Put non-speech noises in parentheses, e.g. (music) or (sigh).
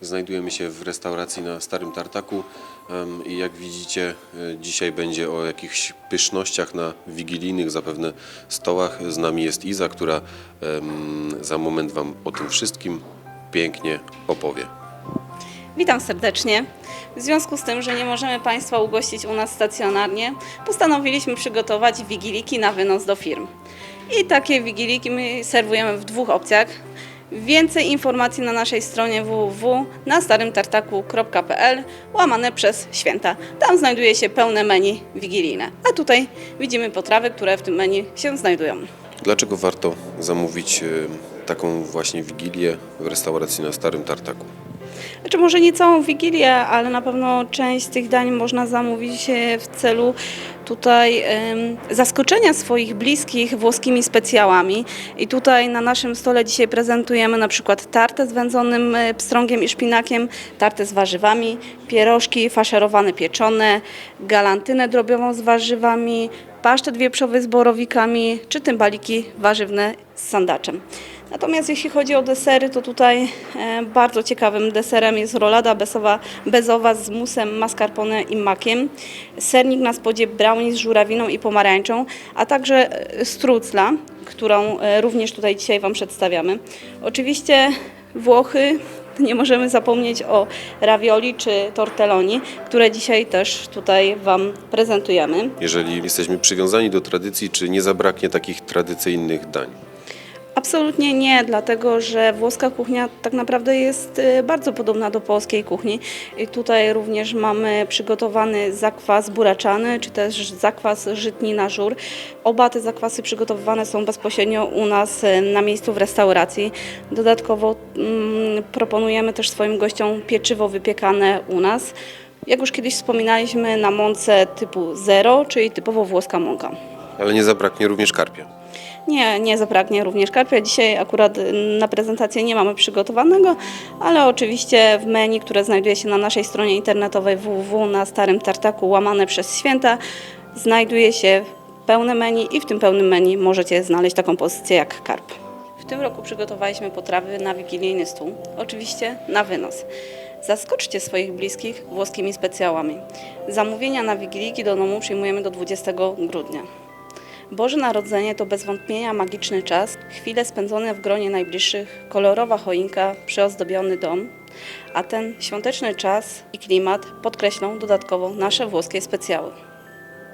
Znajdujemy się w restauracji na Starym Tartaku i jak widzicie e, dzisiaj będzie o jakichś pysznościach na wigilijnych zapewne stołach. Z nami jest Iza, która za moment Wam o tym wszystkim pięknie opowie. Witam serdecznie. W związku z tym, że nie możemy Państwa ugościć u nas stacjonarnie, postanowiliśmy przygotować wigiliki na wynos do firm. I takie wigiliki my serwujemy w dwóch opcjach. Więcej informacji na naszej stronie www na starymtartaku.pl łamane przez święta. Tam znajduje się pełne menu wigilijne. A tutaj widzimy potrawy, które w tym menu się znajdują. Dlaczego warto zamówić em, taką właśnie wigilię w restauracji na Starym Tartaku? Znaczy może nie całą Wigilię, ale na pewno część z tych dań można zamówić e, w celu tutaj zaskoczenia swoich bliskich włoskimi specjałami. I tutaj na naszym stole dzisiaj prezentujemy na przykład tartę z wędzonym e, pstrągiem i szpinakiem, tartę z warzywami, pierożki faszerowane pieczone, galantynę drobiową z warzywami, pasztet wieprzowy z borowikami, czy tymbaliki warzywne z sandaczem. Natomiast jeśli chodzi o desery, to tutaj e, bardzo ciekawym deserem jest rolada bezowa, bezowa z musem, mascarpone i makiem, sernik na spodzie brownie z żurawiną i pomarańczą, a także e, strucla, którą e, również tutaj dzisiaj Wam przedstawiamy. Oczywiście Włochy, (laughs) nie możemy zapomnieć o ravioli czy tortelloni, które dzisiaj też tutaj Wam prezentujemy. Jeżeli jesteśmy przywiązani do tradycji, czy nie zabraknie takich tradycyjnych dań? Absolutnie nie, dlatego że włoska kuchnia tak naprawdę jest y, bardzo podobna do polskiej kuchni. I tutaj również mamy przygotowany zakwas buraczany, czy też zakwas żytni na żur. Oba te zakwasy przygotowywane są bezpośrednio u nas y, na miejscu w restauracji. Dodatkowo mm, proponujemy też swoim gościom pieczywo wypiekane u nas. Jak już kiedyś wspominaliśmy, na mące typu zero, czyli typowo włoska mąka. Ale nie zabraknie również karpia. Nie, nie zabraknie również karpia. Dzisiaj akurat na prezentację nie mamy przygotowanego, ale oczywiście w menu, które znajduje się na naszej stronie internetowej www na Starym Tartaku łamane przez święta, znajduje się pełne menu i w tym pełnym menu możecie znaleźć taką pozycję jak karp. W tym roku przygotowaliśmy potrawy na wigilijny stół, oczywiście na wynos. Zaskoczcie swoich bliskich włoskimi specjałami. Zamówienia na wigilijki do domu przyjmujemy do 20 grudnia. Boże Narodzenie to bez wątpienia magiczny czas, chwile spędzone w gronie najbliższych, kolorowa choinka, przyozdobiony dom, a ten świąteczny czas i klimat podkreślą dodatkowo nasze włoskie specjały.